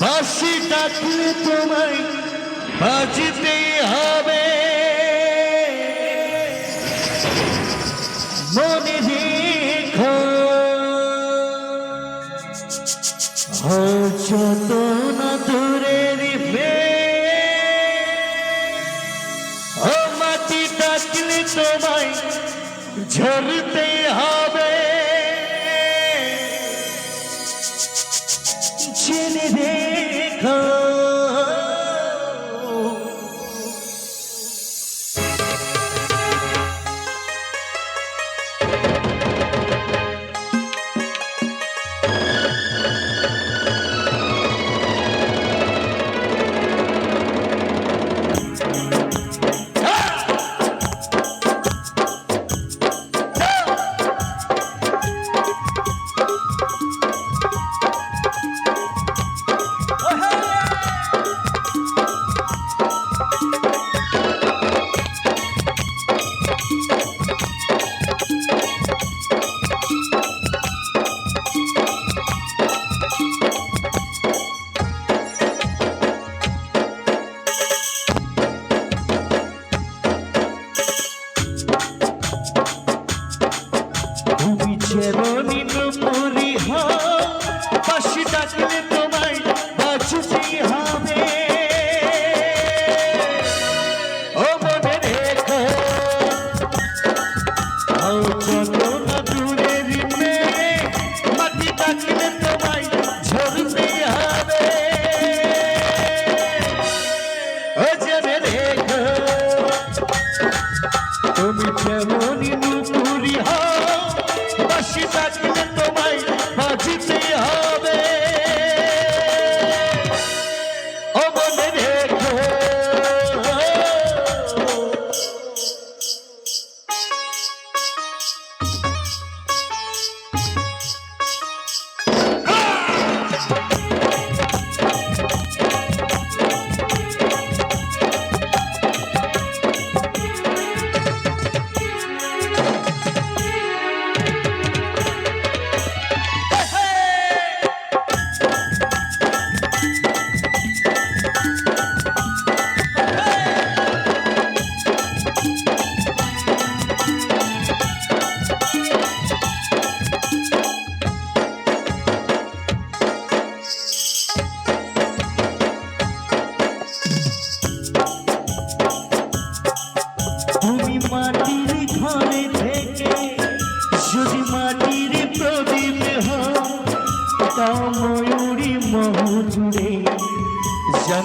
বাসি ডাকলে তোমায় বাজতে হবে। মনে রেখো देखा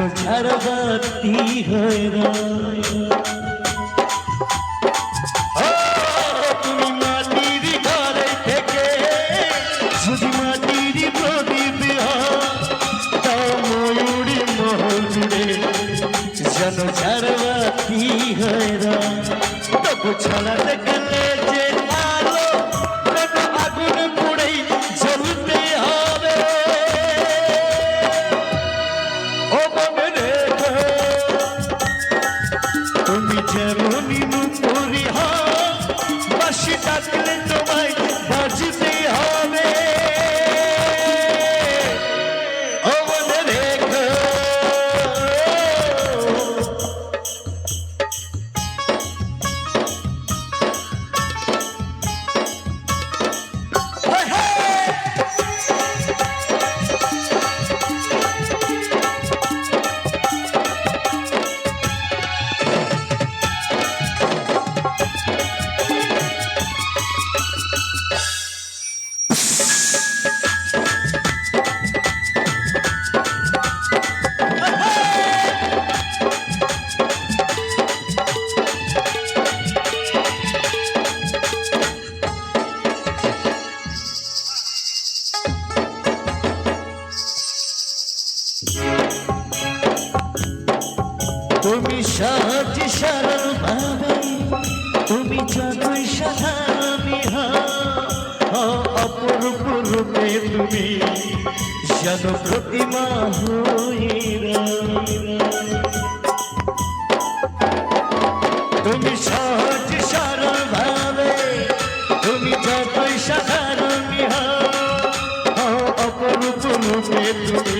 যেন হয়ে তুমি মাটির ঘরে থেকে যদি মাটির প্রদীপ হও তাও ময়ূরী যেন ঝাড়বাতি হয়ে তবু ছড়াতে গেলে বাসি তুমি সহজ সরল ভাবে তুমি যতই সাধারণ অপরূপ রূপে তুমি যেন প্রতিমা তুমি সহজ সরল ভাবে তুমি যতই সাধারণ অপরূপ রূপে তুমি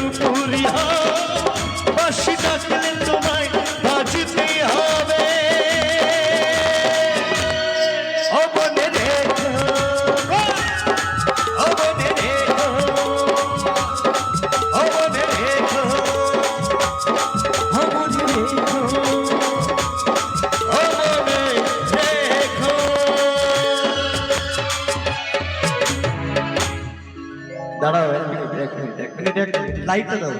ಲೈಟ್ ಅದಾವ